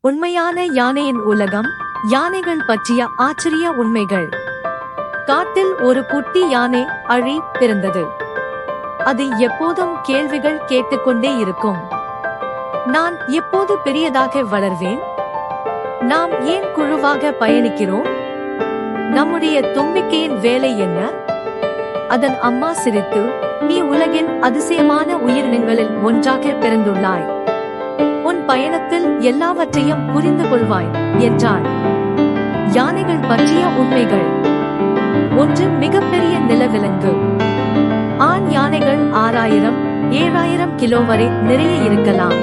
உண்மையான யானையின் உலகம் யானைகள் பற்றிய ஆச்சரிய உண்மைகள். காட்டில் ஒரு குட்டி யானை அழி பிறந்தது. அது எப்போதும் கேள்விகள் கேட்டுக்கொண்டே இருக்கும். நான் எப்போது பெரியதாக வளர்வேன்? நாம் ஏன் குழுவாக பயணிக்கிறோம்? நம்முடைய தும்பிக்கையின் வேலை என்ன? அதன் அம்மா சிரித்து நீ உலகின் அதிசயமான உயிரினங்களில் ஒன்றாக பிறந்துள்ளாய். உன் பயணத்தில் எல்லாவற்றையும் புரிந்து கொள்வாய் என்றார் யானைகள் பற்றிய உண்மைகள். ஒன்று மிகப்பெரிய நிலவிலங்கு. ஆண் யானைகள் ஆறாயிரம் ஏழாயிரம் கிலோ வரை நிறைய இருக்கலாம்.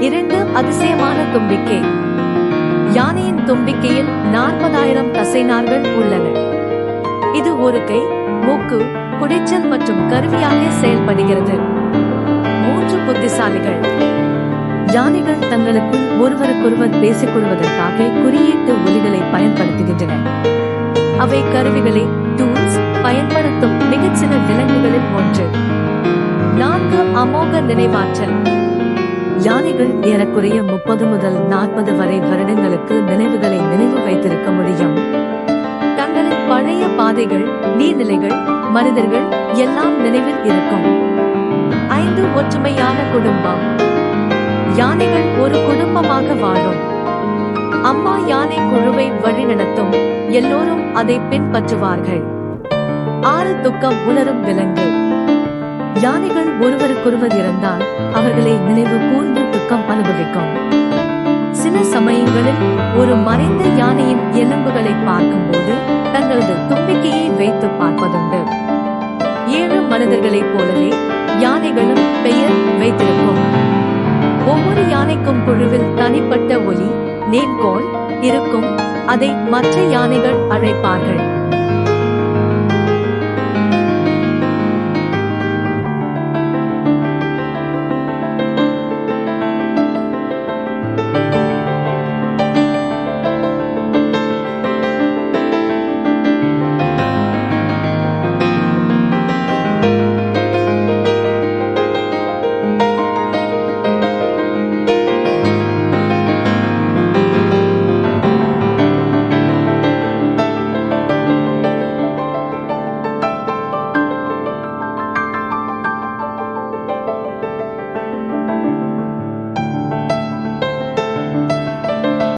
இரண்டு அதிசயமான தும்பிக்கை. யானையின் தும்பிக்கையில் நாற்பதாயிரம் தசைநார்கள் உள்ளன. இது ஒரு கை மூக்கு குடைச்சல் மற்றும் கருவியாக செயல்படுகிறது. மூன்று புத்திசாலிகள். யானைகள் தங்களுக்குள் ஒருவருக்கொருவர் பேசிக் கொள்வதற்காக குறியீட்டு ஒலிகளை பயன்படுத்துகின்றன. அவை கருவிகளை டூல்ஸ் பயன்படுத்தும் மிகச்சில விலங்குகளில் ஒன்று. நான்கு அமோக நினைவாற்றல். யானைகள் ஏறக்குறைய முப்பது முதல் நாற்பது வரை வருடங்களுக்கு நினைவுகளை நினைவு வைத்திருக்க முடியும். தங்களின் பழைய பாதைகள் நீர்நிலைகள் மனிதர்கள் எல்லாம் நினைவில் இருக்கும். ஐந்து ஒற்றுமையான குடும்பம். யானைகள் ஒரு குடும்பமாக வாழும். அம்மா யானை குழுவை வழிநடத்தும். எல்லோரும் அதை பின்பற்றுவார்கள். ஆறு துக்கம் உணரும் விலங்கு. யானைகள் ஒருவருக்கொருவர் இருந்தால் அவர்களை நினைவு கூர்ந்து துக்கம் அனுபவிக்கும். சில சமயங்களில் ஒரு மறைந்த யானையின் எலும்புகளை பார்க்கும்போது தங்களது தும்பிக்கையை வைத்து பார்ப்பதுண்டு. ஏழு மனிதர்களைப் போல குழுவில் தனிப்பட்ட ஒலி நேர்கோள் இருக்கும். அதை மற்ற யானைகள் அழைப்பார்கள்.